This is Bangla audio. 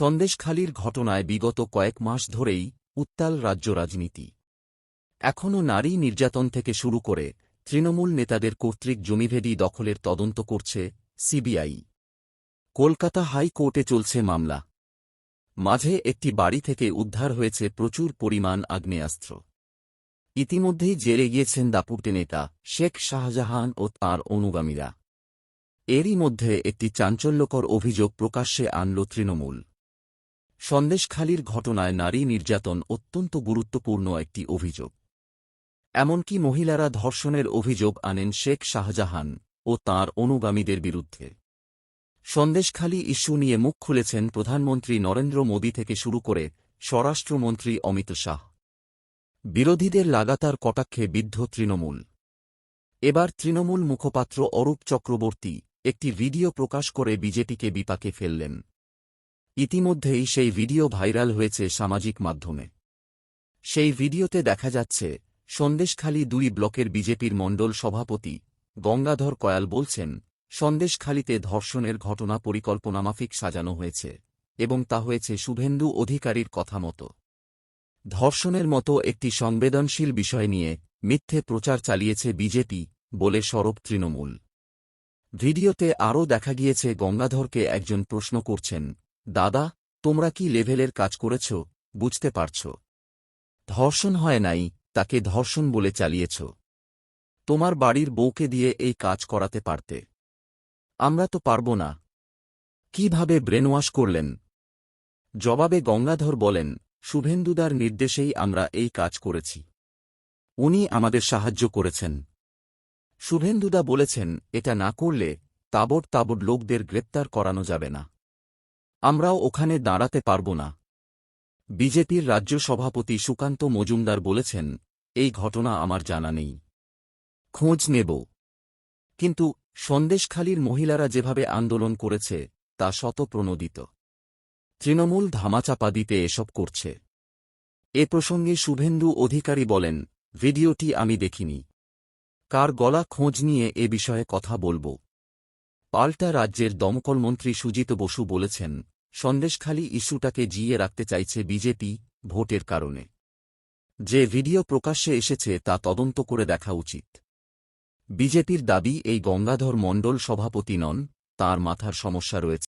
সন্দেশখালির ঘটনায় বিগত কয়েক মাস ধরেই উত্তাল রাজ্য রাজনীতি। এখনও নারী নির্যাতন থেকে শুরু করে তৃণমূল নেতাদের কর্তৃক জমিভেদি দখলের তদন্ত করছে সিবিআই। কলকাতা হাইকোর্টে চলছে মামলা। মাঝে একটি বাড়ি থেকে উদ্ধার হয়েছে প্রচুর পরিমাণ আগ্নেয়াস্ত্র। ইতিমধ্যেই জেলে গিয়েছেন দাপুটে নেতা শেখ শাহজাহান ও তাঁর অনুগামীরা। এরই মধ্যে একটি চাঞ্চল্যকর অভিযোগ প্রকাশ্যে আনল তৃণমূল। সন্দেশখালির ঘটনায় নারী নির্যাতন অত্যন্ত গুরুত্বপূর্ণ একটি অভিযোগ। এমনকি মহিলারা ধর্ষণের অভিযোগ আনেন শেখ শাহজাহান ও তাঁর অনুগামীদের বিরুদ্ধে। সন্দেশখালী ইস্যু নিয়ে মুখ খুলেছেন প্রধানমন্ত্রী নরেন্দ্র মোদী থেকে শুরু করে স্বরাষ্ট্রমন্ত্রী অমিত শাহ। বিরোধীদের লাগাতার কটাক্ষে বিদ্ধ তৃণমূল। এবার তৃণমূল মুখপাত্র অরূপ চক্রবর্তী একটি ভিডিও প্রকাশ করে বিজেপিকে বিপাকে ফেললেন। ইতিমধ্যেই সেই ভিডিও ভাইরাল হয়েছে সামাজিক মাধ্যমে। সেই ভিডিওতে দেখা যাচ্ছে, সন্দেশখালী দুই ব্লকের বিজেপির মণ্ডল সভাপতি গঙ্গাধর কয়াল বলছেন, সন্দেশখালীতে ধর্ষণের ঘটনা পরিকল্পনামাফিক সাজানো হয়েছে এবং তা হয়েছে শুভেন্দু অধিকারীর কথা মতো। ধর্ষণের মতো একটি সংবেদনশীল বিষয় নিয়ে মিথ্যে প্রচার চালিয়েছে বিজেপি বলে সরব তৃণমূল। ভিডিওতে আরও দেখা গিয়েছে গঙ্গাধরকে একজন প্রশ্ন করছেন দাদা, তোমরা কি লেভেলের কাজ করেছ? বুঝতে পারছ। ধর্ষণ হয় নাই, তাকে ধর্ষণ বলে চালিয়েছ। তোমার বাড়ির বউকে দিয়ে এই কাজ করাতে পারতে। আমরা তো পারব না। কীভাবে ব্রেনওয়াশ করলেন? জবাবে গঙ্গাধর বলেন, শুভেন্দুদার নির্দেশেই আমরা এই কাজ করেছি। উনি আমাদের সাহায্য করেছেন। শুভেন্দুদা বলেছেন, এটা না করলে তাবড় তাবড় লোকদের গ্রেপ্তার করানো যাবে না। আমরাও ওখানে দাঁড়াতে পারব না। বিজেপির রাজ্য সভাপতি সুকান্ত মজুমদার বলেছেন, এই ঘটনা আমার জানা নেই। খোঁজ নেব। কিন্তু সন্দেশখালীর মহিলারা যেভাবে আন্দোলন করেছে, তা শতপ্রণোদিত তৃণমূল ধামাচাপা দিতে এসব করছে। এ প্রসঙ্গে শুভেন্দু অধিকারী বলেন, ভিডিওটি আমি দেখিনি। কার গলা খোঁজ নিয়ে এ বিষয়ে কথা বলব? পাল্টা রাজ্যের দমকলমন্ত্রী সুজিত বসু বলেছেন সন্দেশখালী ইস্যুটাকে জিয়ে রাখতে চাইছে বিজেপি ভোটের কারণে। যে ভিডিও প্রকাশ্যে এসেছে তা তদন্ত করে দেখা উচিত। বিজেপির দাবি, এই গঙ্গাধর মণ্ডল সভাপতি নন, তার মাথার সমস্যা রয়েছে।